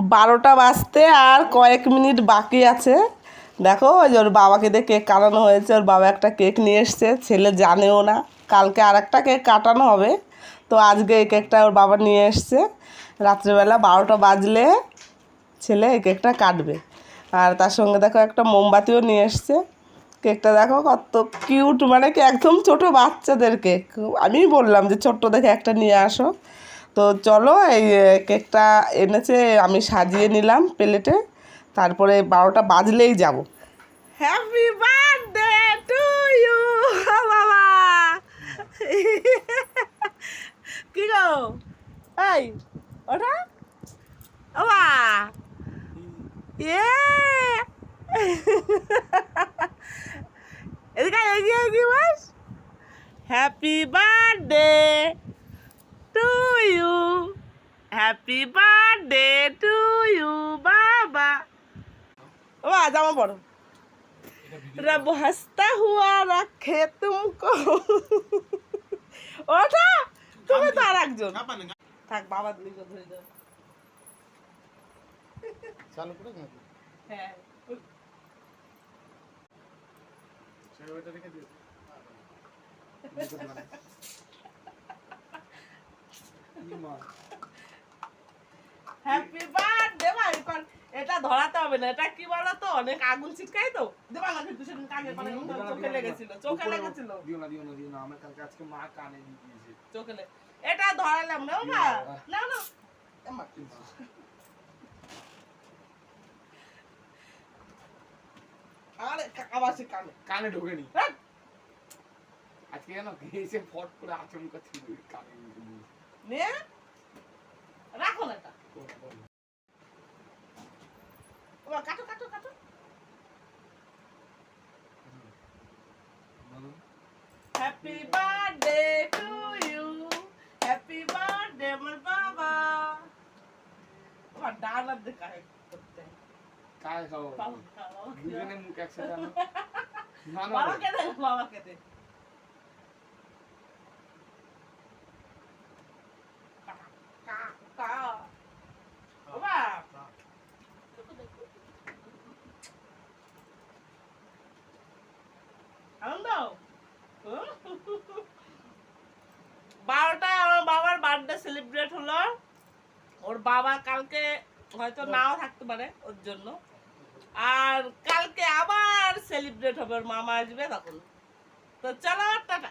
বারোটা বাজতে আর কয়েক মিনিট বাকি আছে। দেখো, ওই যে ওর বাবাকে দিয়ে কেক কাটানো হয়েছে। ওর বাবা একটা কেক নিয়ে এসছে, ছেলে জানেও না। কালকে আর একটা কেক কাটানো হবে। তো আজকে এই কেকটা ওর বাবা নিয়ে এসছে। রাত্রেবেলা বারোটা বাজলে ছেলে এই কেকটা কাটবে। আর তার সঙ্গে দেখো, একটা মোমবাতিও নিয়ে এসছে। কেকটা দেখো, কত কিউট মানে কি একদম ছোট বাচ্চাদের কেক। আমি বললাম যে, ছোট্ট দেখে একটা নিয়ে আসো। তো চলো এই কেকটা এনেছে, আমি সাজিয়ে নিলাম প্লেটে। তারপরে বারোটা বাজলেই যাব। হ্যাপি বার্থডে টু ইউ বাবা। কি গো? এই, ওটা? বাবা। ইয়ে। এদিকে এগিয়ে এগিয়ে বাস। Happy birthday you. Happy birthday to you বাবা ও জামা পড়ো রব হাসতা হুয়া রাখে তুমকো। ওটা তুমি তো আর একজন। থাক বাবা দুই কথা হয়ে যাও চালু করে হ্যাঁ। ছেড়ে রেখে দিও। হ্যাপি বার্থডে এটা ধরাতে হবে না। এটা কি বলো তো অনেক আগুন ছিটকাই তো। দেবা না কিন্তু সেদিন কাগে করে চোখে লেগেছিল চোখে লেগেছিল। দিও না দিও না দিও না আমার কালকে আজকে মা কানে দিয়েছে। চোখে এটা ধরালাম না বাবা না। না এমা। আরে আবার সে কানে। কানে ঢোকেনি। হ্যাঁ। আজকে জানো এসে ফট করে আচমকা ছিল কানে। নে। রাখো না এটা। কাটো কাটো কাটো। Happy birthday to you happy birthday আমার বাবা। আমার ডান হাত করতে। না না বাবাকে দে বাবাকে দে কা কা কা বাবা আনন্দ বারোটায় আমার বাবার বার্থডে সেলিব্রেট হলো। ওর বাবা কালকে হয়তো নাও থাকতে পারে ওর জন্য। আর কালকে আবার সেলিব্রেট হবে ওর মামা আসবে তখন। তো চলো টাটা।